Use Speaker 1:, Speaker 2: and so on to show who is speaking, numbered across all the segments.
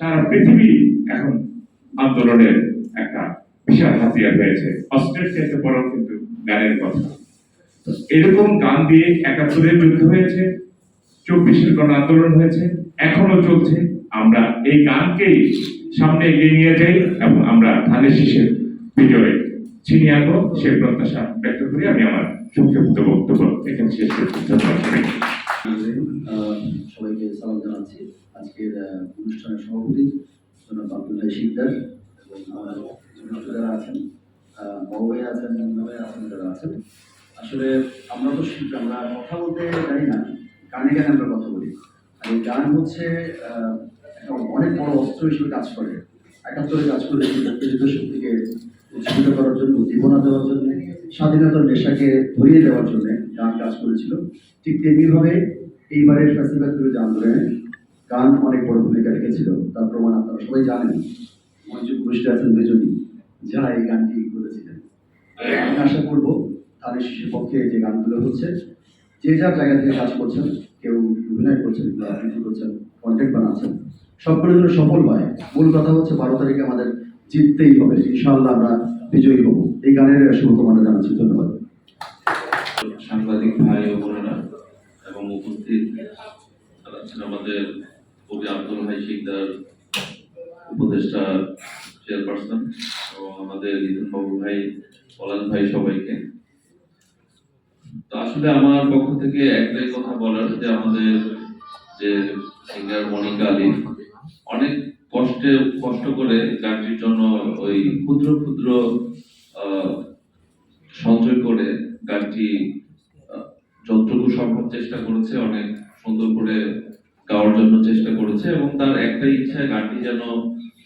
Speaker 1: সারা পৃথিবী এখন আন্দোলনের একটা বিশাল হাতিয়ার হয়েছে। অস্ত্রের চাইতে বড় কিন্তু গানের কথা। এরকম গান দিয়ে একাত্তরের যুদ্ধ হয়েছে, চব্বিশের গণ আন্দোলন হয়েছে, এখনও চলছে। আমরা এই গানকেই সামনে এগিয়ে নিয়ে যাই এবং আমরা ধানের শীষের বিজয় ছিনিয়ে আনব। সে প্রত্যাশা ব্যক্ত করি। আমি আমার সংক্ষিপ্ত বক্তব্য এখানে শেষ করছি। ধন্যবাদ।
Speaker 2: আহ, অনুষ্ঠানের সভাপতি জনাব আব্দুল্লাহ শিকদার এবং আমার যারা আছেন বড় আছেন ভাই আছেন যারা আছেন আসলে আমরা তো শিল্পী আমরা কথা বলতে জানি না গানে গানে আমরা কথা বলি। আর এই গান হচ্ছে একটা অনেক বড় অস্ত্র হিসেবে কাজ করে একাত্তরে কাজ করে মুক্তিযুদ্ধ শক্তিকে উজ্জীবিত করার জন্য উদ্দীপনা দেওয়ার জন্য স্বাধীনতার নেশাকে ধরিয়ে দেওয়ার জন্য গান কাজ করেছিল। ঠিক তেমনিভাবে এইবারের ফেস্টিভ্যাল বিরোধী আন্দোলনে গান অনেক বড় ভূমিকা রেখেছিল, তার প্রমাণ আপনারা সবাই জানেন। মঞ্চে বসে আছেন দুজনই যারা এই গানটি করেছিলেন আমি আশা করব তাদের শিশুর পক্ষে যে গানগুলো হচ্ছে, যে যার জায়গা থেকে কাজ করছেন, কেউ অভিনয় করছেন কেউ আবৃত্তি করছেন কন্টেন্ট বানাচ্ছেন সবগুলো যেন সফল হয়। মূল কথা হচ্ছে বারো তারিখে আমাদের জিততেই হবে। ইনশাআল্লাহ আমরা বিজয়ী হব। এই গানের শুভকামনা জানাচ্ছি। ধন্যবাদ।
Speaker 3: সাংবাদিক ভাই ও বোনেরা এবং উপস্থিত আমাদের কবি আব্দুল ভাই শিকদার উপদেষ্টা চেয়ারপারসন এবং আমাদের লিটন বাবু ভাই, পলাশ ভাই সবাইকে। তো আসলে আমার পক্ষ থেকে একটাই কথা বলার, যে আমাদের যে সিঙ্গার মনিকা আলী, অনেক কষ্টে, কষ্ট করে গানটির জন্য ওই ক্ষুদ্র ক্ষুদ্র সঞ্চয় করে গানটি যতটুকু সম্ভব চেষ্টা করেছে, অনেক সুন্দর করে গাওয়ার জন্য চেষ্টা করেছে এবং তার একটাই ইচ্ছা গানটি যেন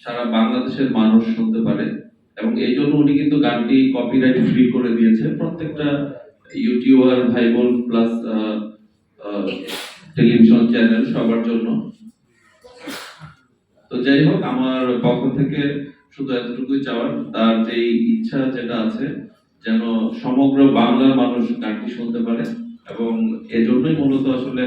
Speaker 3: সারা বাংলাদেশের মানুষ শুনতে পারে। এবং এই জন্য উনি কিন্তু গানটি কপিরাইট ফ্রি করে দিয়েছে। প্রত্যেকটা ইউটিউবার ভাই বোন প্লাস টেলিভিশন চ্যানেল সবার জন্য। তো যাই হোক, আমার পক্ষ থেকে শুধু এতটুকুই চাওয়ার, তার যে ইচ্ছা যেটা আছে, যেন সমগ্র বাংলার মানুষ গানটি শুনতে পারে। এবং এজন্যই মূলত আসলে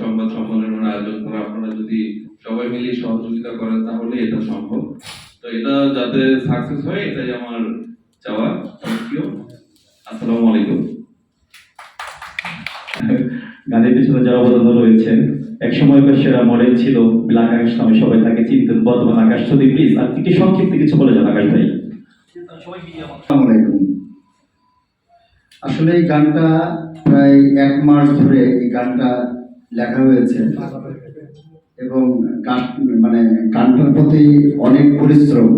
Speaker 3: সংবাদ সম্মেলনের আয়োজন করা। আপনারা যদি সবাই মিলে সহযোগিতা করেন তাহলে এটা সম্ভব। তো এটা যাতে সাকসেস হয় এটাই আমার চাওয়া। আসসালামু আলাইকুম।
Speaker 4: গানের পিছনে যারা অবদান রয়েছেন এক সময়কার সেরা মডেল ছিল ব্ল্যাক আকাশ নামে সবাই তাকে চিনতেন। বর্তমান আকাশ যদি প্লিজ আর একটু সংক্ষিপ্ত কিছু বলে যান আকাশ ভাই?
Speaker 2: আলাইকুম। আসলে এই গানটা প্রায় এক মাস ধরে এই গানটা লেখা হয়েছে। এবং মানে গানটার প্রতি অনেক পরিশ্রম।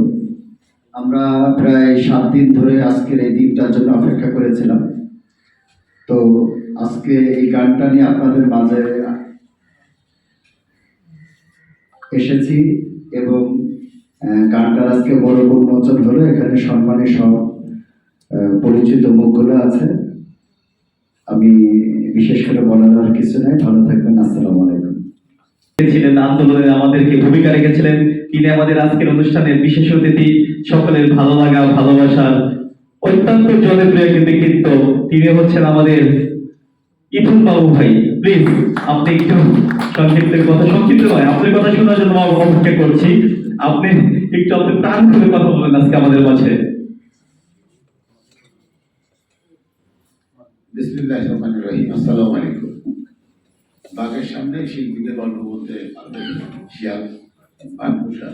Speaker 2: আমরা প্রায় সাত দিন ধরে আজকের এই দিনটার জন্য অপেক্ষা করেছিলাম। তো আজকে এই গানটা নিয়ে আপনাদের মাঝে এসেছি এবং গানটার আজকে বড় বড় উন্মোচন হলো। এখানে সম্মানী সব পরিচিত মুখগুলো আছে। আমি বিশেষ করে বলার আর কিছু নাই। ভালো থাকবেন, আসসালামু আলাইকুম।
Speaker 4: ছিলেন আন্দোলনে আমাদেরকে ভূমিকা রেখেছিলেন। তিনি আমাদের আজকের অনুষ্ঠানের বিশেষ অতিথি। সকলের ভালো লাগা ভালোবাসার অত্যন্ত জনপ্রিয় কিন্তু তিনি হচ্ছেন আমাদের ইথুন বাবু ভাই। প্লিজ, আপনি একটু সংক্ষিপ্ত কথা, সংক্ষিপ্ত নয়, আপনার কথা শোনার জন্য অপেক্ষা করছি। আপনি একটু আপনি প্রাণ খুলে কথা বলবেন আজকে আমাদের মাঝে।
Speaker 5: বিসমিল্লাহ আসসালামু আলাইকুম বাঘের সামনে শিল্পীকে গল্প বলতে শিয়াল বাঘ পোষা।